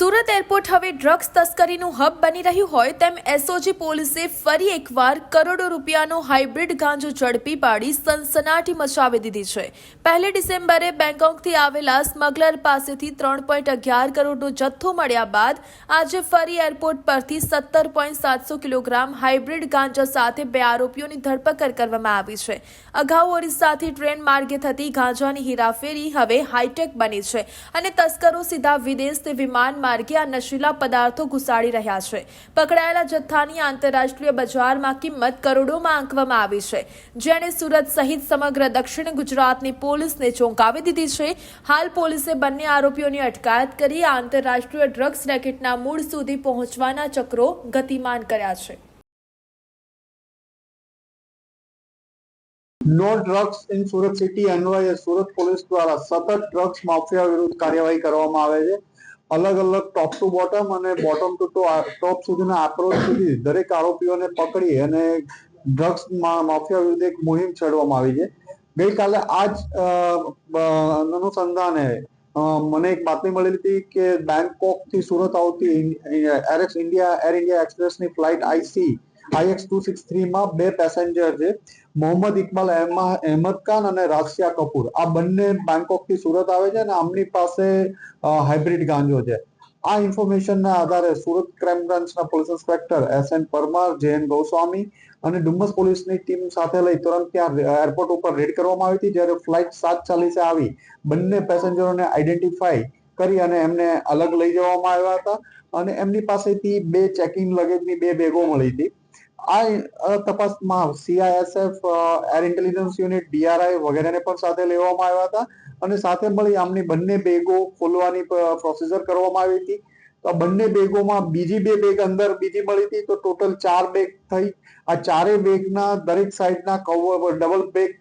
Surat airport હવે drugs તસ્કરીનું hub બની રહ્યું હોય તેમ એસઓજી પોલીસે ફરી એકવાર કરોડો રૂપિયાનો હાઇબ્રિડ ગાંજો ઝડપી પાડી સનસનાટી મચાવી દીધી છે. પહેલી ડિસેમ્બરે બેંકોકથી આવેલા સ્મગલર પાસેથી ત્રણ પોઈન્ટ અગિયાર કરોડનો જથ્થો મળ્યા બાદ આજે ફરી એરપોર્ટ પરથી સત્તર પોઈન્ટ સાતસો કિલોગ્રામ હાઇબ્રિડ ગાંજા સાથે બે આરોપીઓની ધરપકડ કરવામાં આવી છે. અગાઉ ઓરિસ્સાથી ટ્રેન માર્ગે થતી ગાંજાની હેરાફેરી હવે હાઈટેક બની છે અને તસ્કરો સીધા વિદેશથી વિમાન માર્ગે આ નશીલા પદાર્થો ઘુસાડી રહ્યા છે. પકડાયેલા જથ્થાની આંતરરાષ્ટ્રીય બજારમાં કિંમત કરોડોમાં આંકવામાં આવી છે. જેણે સુરત સહિત સમગ્ર દક્ષિણ ગુજરાતની પોલીસને ચોંકાવી દીધી છે. હાલ પોલીસે બંને આરોપીઓની અટકાયત કરી આંતરરાષ્ટ્રીય ડ્રગ્સ રેકેટના મૂળ સુધી પહોંચવાના ચક્રો ગતિમાન કર્યા છે. No drugs in Surat city અન્વયે સુરત પોલીસ દ્વારા સતત ડ્રગ્સ માફિયા વિરુદ્ધ કાર્યવાહી કરવામાં આવે છે. અલગ અલગ ટોપ ટુ બોટમ અને બોટમ ટુ ટોપ સુધીના એપ્રોચ સુધી દરેક આરોપીઓને પકડી અને ડ્રગ્સ માફિયા વિરુદ્ધ એક મુહિમ છેડવામાં આવી છે. ગઈકાલે આ જ અનુસંધાને મને એક બાતમી મળેલી હતી કે બેંકોકથી સુરત આવતી એરએક્સ India air India એક્સપ્રેસની flight IC IX two six થ્રીમાં બે પેસેન્જર છે. મોહમ્મદ ઇકબાલ અહેમા- અહેમદ ખાન અને રાશિયા કપૂર. આ બંને બેંકોકથી સુરત આવે છે અને આમની પાસે હાઇબ્રિડ ગાંજો છે. આ ઇન્ફોર્મેશનના આધારે સુરત ક્રાઇમ બ્રાન્ચના police inspector S N Parmar J N Goswami અને ડુમ્મસ પોલીસની ટીમ સાથે લઈ તુરંત ત્યાં એરપોર્ટ ઉપર રેડ કરવામાં આવી હતી, જ્યારે ફ્લાઇટ સાત ચાલીસે આવી. બંને પેસેન્જરોને આઈડેન્ટિફાઈ કરી અને એમને અલગ લઈ જવામાં આવ્યા હતા અને એમની પાસેથી બે ચેકિંગ લગેજની બે બેગો મળી હતી. આ તપાસમાં CISF air intelligence unit DRI વગેરેને પણ સાથે લેવામાં આવ્યા હતા અને સાથે મળી આમની બંને બેગો ખોલવાની પ્રોસીજર કરવામાં આવી હતી. તો આ બંને બેગોમાં બીજી બે બેગ અંદર બીજી મળી હતી. તો ટોટલ ચાર બેગ થઈ. આ ચારે બેગના દરેક સાઈડના cover double bag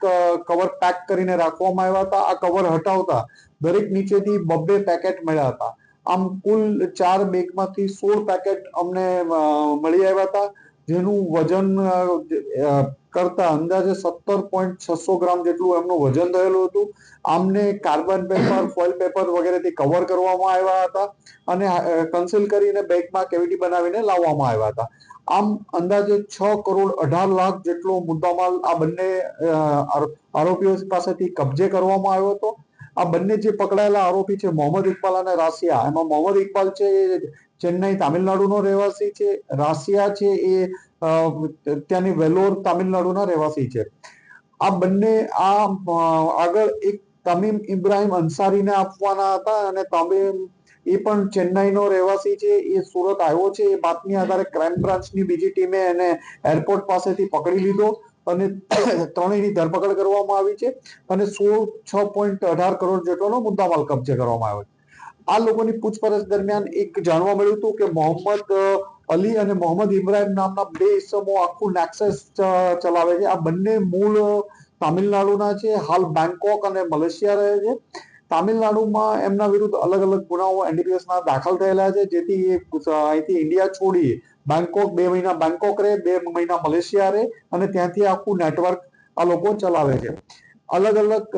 cover pack કરીને રાખવામાં આવ્યા હતા. આ કવર હટાવતા દરેક નીચેથી બબ્બે પેકેટ મળ્યા હતા. આમ કુલ ચાર બેગમાંથી સોળ પેકેટ અમને મળી આવ્યા હતા. જેનું વજન કરતા અંદાજે સત્તર પોઈન્ટ છસો ગ્રામ જેટલું એમનું વજન થયેલું હતું. આમને કાર્બન પેપર, ફોઇલ પેપર વગેરેથી કવર કરવામાં આવ્યા હતા અને કન્સીલ કરીને બેગમાં કેવિટી બનાવીને લાવવામાં આવ્યા હતા. આમ અંદાજે છ કરોડ અઢાર લાખ જેટલો મુદ્દામાલ આ બંને આરોપીઓ પાસેથી કબજે કરવામાં આવ્યો હતો. આ બંને જે પકડાયેલા આરોપી છે, મોહમ્મદ ઇકબાલ અને રાશિયા એમાં મોહમ્મદ ઇકબાલ છે એ ચેન્નઈ તામિલનાડુનો રહેવાસી છે, રાશિયા છે એ ત્યાંની વેલોર તામિલનાડુના રહેવાસી છે. આ બંને આ આગળ એક તમીમ ઇબ્રાહિમ અંસારીને આપવાના હતા અને તમીમ એ પણ ચેન્નઈનો રહેવાસી છે, એ સુરત આવ્યો છે, એ બાતમી આધારે ક્રાઇમ બ્રાન્ચની બીજી ટીમે એને એરપોર્ટ પાસેથી પકડી લીધો અને ત્રણેયની ધરપકડ કરવામાં આવી છે અને સોળ છ પોઈન્ટ અઢાર કરોડ જેટલોનો મુદ્દામાલ કબજે કરવામાં આવ્યો છે. આ લોકોની પૂછપરછ દરમિયાન એક જાણવા મળ્યું હતું કે મોહમ્મદ અલી અને મોહમ્મદ ઇબ્રાહિમ નામના બે ઇસમો આખું નેક્સસ ચલાવે છે. આ બંને મૂળ તામિલનાડુના છે. હાલ બેંકોક અને મલેશિયા રહે છે. તામિલનાડુમાં એમના વિરુદ્ધ અલગ અલગ ગુનાઓ એનડીપીએસના દાખલ થયેલા છે. જેથી એ અહીંથી ઇન્ડિયા છોડી બેંકોક બે મહિના બેંકોક રહે, બે મહિના મલેશિયા રહે અને ત્યાંથી આખું નેટવર્ક આ લોકો ચલાવે છે. અલગ અલગ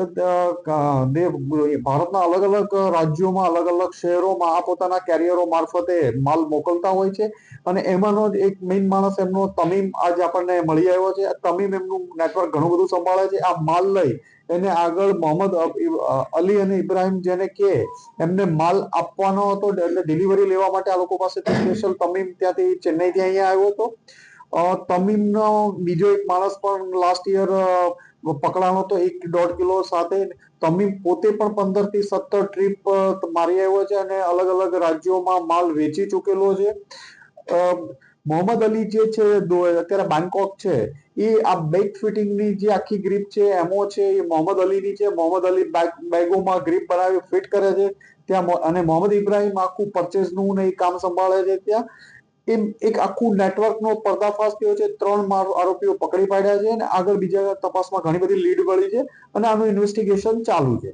ભારતના અલગ અલગ રાજ્યોમાં અલગ અલગ શહેરોમાં આ પોતાના કેરિયરો મારફતે માલ મોકલતા હોય છે. અને એમાંનો જ એક મેઇન માણસ એમનો તમીમ આજ આપણને મળી આવ્યો છે. તમીમ એમનું નેટવર્ક ઘણું બધું સંભાળે છે. આ માલ લઈ એને આગળ મોહમ્મદ અલી અને ઇબ્રાહિમ જેને કે એમને માલ આપવાનો હતો એટલે ડિલિવરી લેવા માટે આ લોકો પાસેથી સ્પેશિયલ તમીમ ત્યાંથી ચેન્નઈથી અહીંયા આવ્યો હતો. તમીમનો બીજો એક માણસ પણ લાસ્ટ યર પકડાણો તો એક દોઢ કિલો સાથે તમી પોતે પણ પંદરથી સત્તર ટ્રીપ મારી આવ્યો છે અને અલગ અલગ રાજ્યોમાં માલ વેચી ચૂકેલો છે. મોહમ્મદ અલી જે છે અત્યારે બેંકોક છે, એ આ બેગ ફિટિંગની જે આખી ગ્રીપ છે, એમો છે, એ મોહમ્મદ અલીની છે. મોહમ્મદ અલી બેગ બેગોમાં ગ્રીપ બનાવી ફિટ કરે છે. ત્યાં અને મોહમ્મદ ઇબ્રાહિમ આખું પરચેસનું ને એ કામ સંભાળે છે ત્યાં. એમ એક આખું નેટવર્કનો પર્દાફાશ થયો છે. ત્રણ આરોપીઓ પકડી પાડ્યા છે અને આગળ બીજા તપાસમાં ઘણી બધી લીડ મળી છે અને આનું ઇન્વેસ્ટિગેશન ચાલુ છે.